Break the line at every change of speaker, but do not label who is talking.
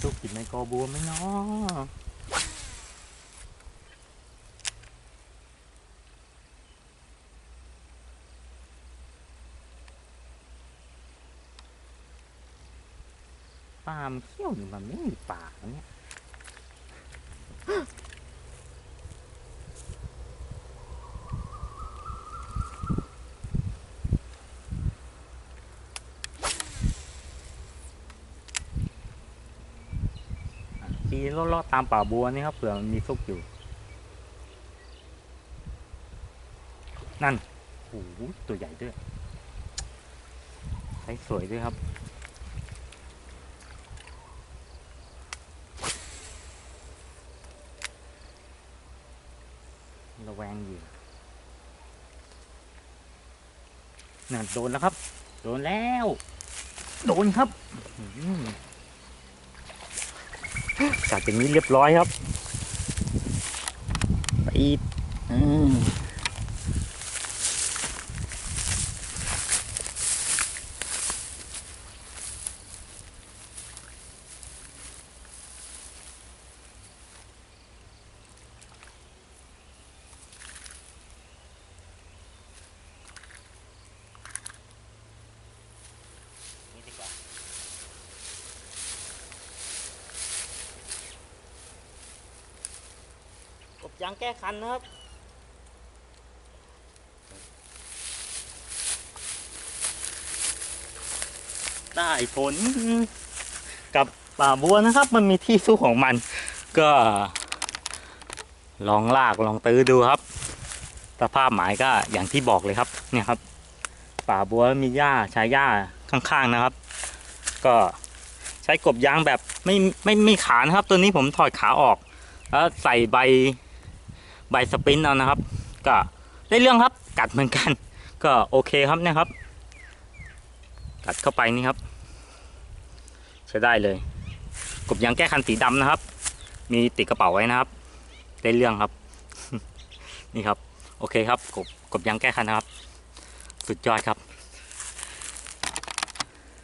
ซุกกินในกอบัวไหมเนาะปลามันเขี้ยวอยู่มันไม่มีปากเนี่ย ขี่เลาะๆตามป่าบัวนี่ครับเผื่อมันมีซุกอยู่ นั่นโอ้โหตัวใหญ่ด้วยใช้สวยด้วยครับ ระแวงอยู่นั่นโดนแล้วครับ โดนแล้ว โดนครับ จากอย่างนี้เรียบร้อยครับปีดอืม ยางแก้คันนะครับ ได้ผลกับป่าบัวนะครับ มันมีที่สู้ของมัน ก็ ลองลากลองตื้อดูครับ สภาพหมายก็อย่างที่บอกเลยครับเนี่ยครับ ป่าบัวมีหญ้าใช้หญ้าข้างๆนะครับ ก็ใช้กบยางแบบไม่ไม่ไม่ขานครับ ตัวนี้ผมถอดขาออก แล้วใส่ใบ ใบสปรินต์เอานะครับ ก็ได้เรื่องครับกัดเหมือนกัน ก็โอเคครับเนี่ยครับ กัดเข้าไปนี่ครับใช้ได้เลยกบยางแก้คันสีดำนะครับ มีติดกระเป๋าไว้นะครับ ได้เรื่องครับ นี่ครับ โอเคครับกบกบยางแก้คันนะครับ สุดยอดครับ